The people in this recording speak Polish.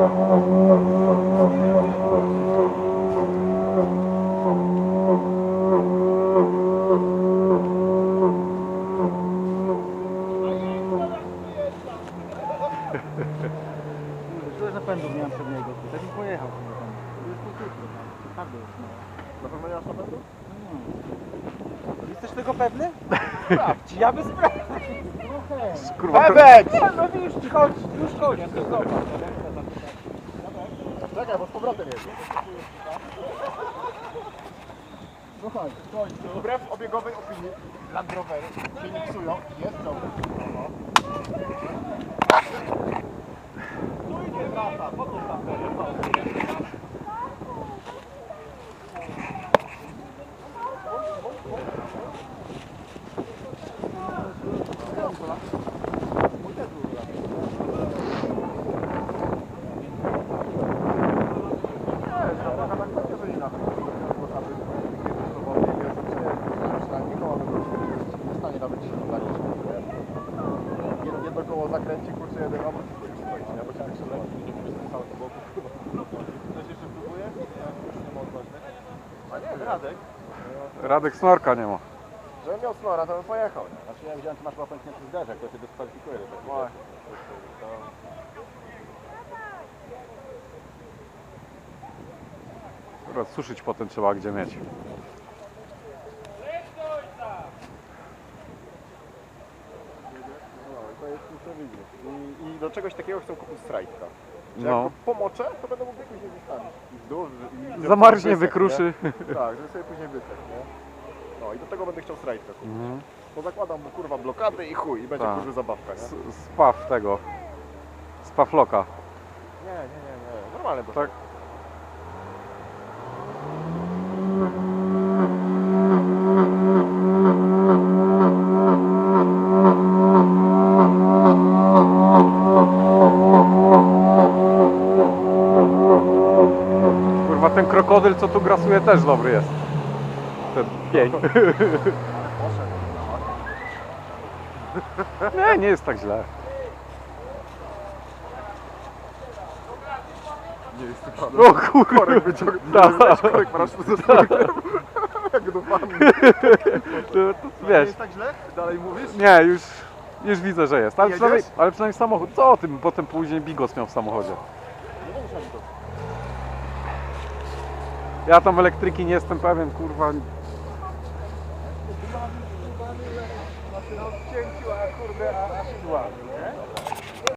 Tyle miałem przed niego, tutaj bym pojechał. Jest tu krótko, twardy jest. No. Na nie. Jesteś tego pewny? Sprawdź, ja bym sprawdził. Kurwa, Bebeć! Nie, no już chodź, już chodź, już. Czekaj, bo z powrotem jest. Słuchaj, w końcu. Wbrew obiegowej opinii Land Rovery się nie psują. Jest dobry. Tu idzie lata, po co tam Jedno koło zakręci, kurczę, jeden obrót i już stoisz, nie? Bo się wykrzyżować. Cały to boku, kurwa. Ktoś jeszcze próbuje? Już nie ma odważny. A nie, Radek. Radek snorka nie ma. Żebym miał snora, to bym pojechał, nie? Znaczy ja widziałem, że masz łapęknięty zderzek, to się dyskwalifikuje. do tego. Właśnie. Kurwa, suszyć potem trzeba gdzie mieć. No, to jest nieprzewidnie. I, I do czegoś takiego chcą kupić strajka. Że No. jak go pomoczę, to będę mógł. I wzdłuż, i- i- Zamarznie, wysek, wykruszy. nie? Tak, żeby sobie później wysek, nie? No i do tego będę chciał strajka kupić. Mhm. Bo zakładam mu kurwa blokady i chuj, i będzie Tak. kurwa zabawka, nie? Spaw tego. Spaw loka. Nie, nie, nie, nie. Normalne to Tak. Ten krokodyl, co tu grasuje, też dobry jest. Ten pień. Nie, nie jest tak źle. Nie jest to pan. O kurwa. Korek wyciągnął. Tak. Korek paraszut ze snorkiem. Jak do pan. To, to, wiesz, tak źle? Dalej mówisz? nie, już, już widzę, że jest. Ale przynajmniej, ale przynajmniej samochód. Co o tym? Potem później bigos miał w samochodzie. Nie. Ja tam elektryki nie jestem pewien, kurwa. Kurde, a?